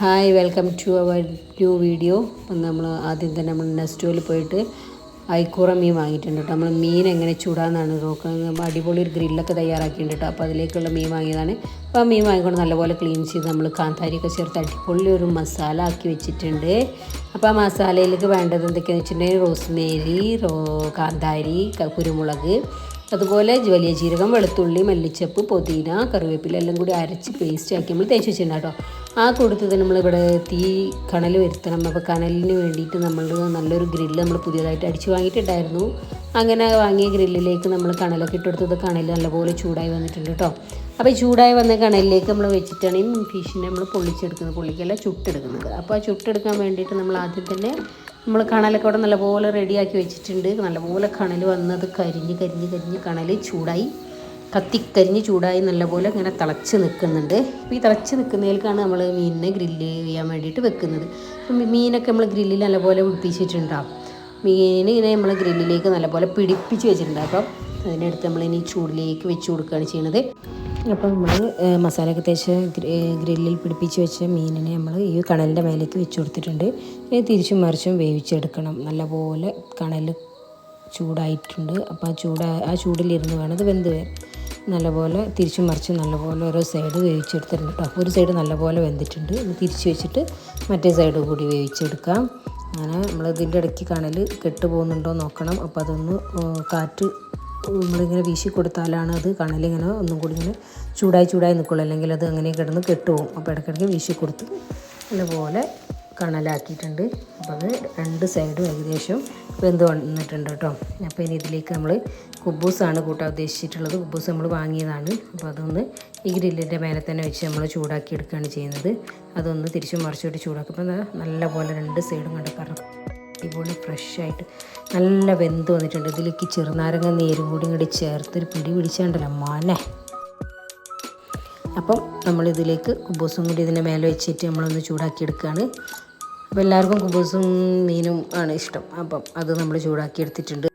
Hi welcome to our new video അപ്പം നമ്മൾ ആദ്യം തന്നെ നമ്മൾ നെസ്റ്റോയിൽ പോയിട്ട് ഐക്കൂറ മീൻ വാങ്ങിയിട്ടുണ്ട് കേട്ടോ. നമ്മൾ മീൻ എങ്ങനെ ചൂടാന്നാണ് നോക്കുന്നത്. അടിപൊളി ഒരു ഗ്രില്ലൊക്കെ തയ്യാറാക്കിയിട്ടുണ്ട് കേട്ടോ. അപ്പോൾ അതിലേക്കുള്ള മീൻ വാങ്ങിയതാണ്. അപ്പോൾ ആ മീൻ വാങ്ങിക്കൊണ്ട് നല്ലപോലെ ക്ലീൻ ചെയ്ത് നമ്മൾ കാന്താരിയൊക്കെ ചേർത്ത് അടിപൊളി ഒരു മസാല ആക്കി വെച്ചിട്ടുണ്ട്. അപ്പോൾ ആ മസാലയിലേക്ക് വേണ്ടത് എന്തൊക്കെയാണെന്ന് വെച്ചിട്ടുണ്ടെങ്കിൽ റോസ്മേരി റോ കാന്താരി കുരുമുളക് അതുപോലെ വലിയ ജീരകം വെളുത്തുള്ളി മല്ലിച്ചപ്പ് പുതിന കറിവേപ്പില എല്ലാം കൂടി അരച്ച് പേസ്റ്റ് ആക്കി നമ്മൾ തേച്ച് വെച്ചിട്ടുണ്ട് കേട്ടോ. ആ കൊടുത്തത് നമ്മളിവിടെ തീ കണൽ വരുത്തണം. അപ്പോൾ കനലിന് വേണ്ടിയിട്ട് നമ്മൾ നല്ലൊരു ഗ്രില്ല് നമ്മൾ പുതിയതായിട്ട് അടിച്ച് വാങ്ങിയിട്ടുണ്ടായിരുന്നു. അങ്ങനെ വാങ്ങിയ ഗ്രില്ലിലേക്ക് നമ്മൾ കണലൊക്കെ ഇട്ടെടുത്തത് കണൽ നല്ലപോലെ ചൂടായി വന്നിട്ടുണ്ട് കേട്ടോ. അപ്പോൾ ഈ ചൂടായി വന്ന കണലിലേക്ക് നമ്മൾ വെച്ചിട്ടാണ് ഈ ഫിഷിനെ നമ്മൾ പൊള്ളിച്ചെടുക്കുന്നത് പൊള്ളിക്കല്ല ചുട്ടെടുക്കുന്നത്. അപ്പോൾ ആ ചുട്ടെടുക്കാൻ വേണ്ടിയിട്ട് നമ്മൾ ആദ്യം തന്നെ നമ്മൾ കണലൊക്കെ അവിടെ നല്ലപോലെ റെഡിയാക്കി വെച്ചിട്ടുണ്ട്. നല്ലപോലെ കണൽ വന്നത് കരിഞ്ഞ് കരിഞ്ഞ് കരിഞ്ഞ് കണൽ ചൂടായി. കത്തിക്കരിഞ്ഞ് ചൂടായി നല്ലപോലെ ഇങ്ങനെ തിളച്ച് നിൽക്കുന്നുണ്ട്. അപ്പോൾ ഈ തിളച്ച് നിൽക്കുന്നതിലേക്കാണ് നമ്മൾ മീനിനെ ഗ്രില്ല് ചെയ്യാൻ വേണ്ടിയിട്ട് വെക്കുന്നത്. അപ്പം മീനൊക്കെ നമ്മൾ ഗ്രില്ലിൽ നല്ലപോലെ പിടിപ്പിച്ചിട്ടുണ്ടാവും മീനിനെ ഇങ്ങനെ നമ്മൾ ഗ്രില്ലിലേക്ക് നല്ലപോലെ പിടിപ്പിച്ച് വെച്ചിട്ടുണ്ട്. അപ്പം അതിനടുത്ത് നമ്മൾ ഇനി ചൂടിലേക്ക് വെച്ച് കൊടുക്കുകയാണ് ചെയ്യുന്നത്. അപ്പോൾ നമ്മൾ മസാലയൊക്കെ തേച്ച് ഗ്രില്ലിൽ പിടിപ്പിച്ച് വെച്ച മീനിനെ നമ്മൾ ഈ കണലിന്റെ മേലേക്ക് വെച്ച് കൊടുത്തിട്ടുണ്ട്. ഇനി തിരിച്ചും മറിച്ചും വേവിച്ചെടുക്കണം. നല്ലപോലെ കണൽ ചൂടായിട്ടുണ്ട്. അപ്പോൾ ആ ചൂട് ആ ചൂടിലിരുന്ന് വേണം അത് വെന്ത് വരാൻ നല്ലപോലെ തിരിച്ചും മറിച്ചും നല്ലപോലെ ഓരോ സൈഡ് വേവിച്ചെടുത്തിട്ടുണ്ട് കേട്ടോ ഒരു സൈഡ് നല്ലപോലെ വെന്തിട്ടുണ്ട്. തിരിച്ച് വെച്ചിട്ട് മറ്റേ സൈഡ് കൂടി വേവിച്ചെടുക്കാം. അങ്ങനെ നമ്മൾ ഇതിന്റെ ഇടയ്ക്ക് കണൽ കെട്ടുപോകുന്നുണ്ടോ നോക്കണം. അപ്പോൾ അതൊന്ന് കാറ്റ് നമ്മളിങ്ങനെ വീശി കൊടുത്താലാണ് അത് കണലിങ്ങനെ ഒന്നും കൂടി ഇങ്ങനെ ചൂടായി ചൂടായി നിൽക്കുള്ളൂ അല്ലെങ്കിൽ അത് അങ്ങനെ കിടന്ന് കെട്ടുപോകും. അപ്പോൾ ഇടയ്ക്കിടയ്ക്ക് വീശി കൊടുത്ത് നല്ലപോലെ കണലാക്കിയിട്ടുണ്ട്. അപ്പോൾ അത് രണ്ട് സൈഡും ഏകദേശം വെന്ത് വന്നിട്ടുണ്ട് കേട്ടോ. അപ്പോൾ ഇനി ഇതിലേക്ക് നമ്മൾ കുബൂസാണ് കൂട്ടാൻ ഉദ്ദേശിച്ചിട്ടുള്ളത്. കുബൂസ് നമ്മൾ വാങ്ങിയതാണ്. അപ്പോൾ അതൊന്ന് ഈ ഗ്രില്ലിന്റെ മേലെ തന്നെ വെച്ച് നമ്മൾ ചൂടാക്കി എടുക്കുകയാണ് ചെയ്യുന്നത്. അതൊന്ന് തിരിച്ചും മറിച്ചോട്ട് ചൂടാക്കും അപ്പോൾ നല്ല പോലെ രണ്ട് സൈഡും കണ്ട് കറ അടിപൊളി ഫ്രഷ് ആയിട്ട് നല്ല വെന്ത് വന്നിട്ടുണ്ട്. ഇതിലേക്ക് ചെറുനാരങ്ങ നീരും കൂടി ഇങ്ങോട്ട് ചേർത്തൊരു പിടി പിടിച്ചാണ്ടല്ലോ മോനെ. അപ്പം നമ്മളിതിലേക്ക് കുബൂസും കൂടി ഇതിന്റെ മേലെ വെച്ചിട്ട് നമ്മളൊന്ന് ചൂടാക്കി എടുക്കുകയാണ് അപ്പോൾ എല്ലാവർക്കും കുബൂസും മീനും ആണ് ഇഷ്ടം. അപ്പം അത് നമ്മൾ ചൂടാക്കി എടുത്തിട്ടുണ്ട്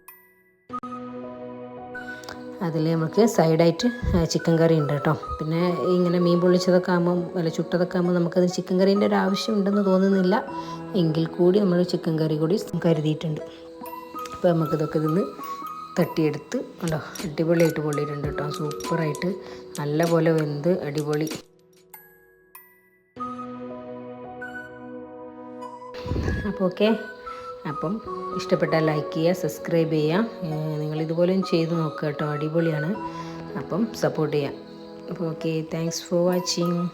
അതിൽ നമുക്ക് സൈഡായിട്ട് ചിക്കൻ കറി ഉണ്ട് കേട്ടോ. പിന്നെ ഇങ്ങനെ മീൻ പൊള്ളിച്ചതൊക്കെ ആകുമ്പം അല്ല ചുട്ടതൊക്കെ ആകുമ്പോൾ നമുക്കത് ചിക്കൻ കറീന്റെ ഒരു ആവശ്യം ഉണ്ടെന്ന് തോന്നുന്നില്ല. എങ്കിൽ കൂടി നമ്മൾ ചിക്കൻ കറി കൂടി കരുതിയിട്ടുണ്ട്. അപ്പോൾ നമുക്കിതൊക്കെ ഇതിന്ന് തട്ടിയെടുത്ത് ഉണ്ടോ അടിപൊളിയായിട്ട് പൊള്ളിയിട്ടുണ്ട് കേട്ടോ. സൂപ്പറായിട്ട് നല്ല പോലെ വെന്ത് അടിപൊളി. അപ്പോൾ ഓക്കെ. അപ്പം ഇഷ്ടപ്പെട്ടാൽ ലൈക്ക് ചെയ്യുക സബ്സ്ക്രൈബ് ചെയ്യുക. നിങ്ങൾ ഇതുപോലെയും ചെയ്ത് നോക്കുക കേട്ടോ. അടിപൊളിയാണ്. അപ്പം സപ്പോർട്ട് ചെയ്യുക. അപ്പോൾ ഓക്കെ താങ്ക്സ് ഫോർ വാച്ചിങ്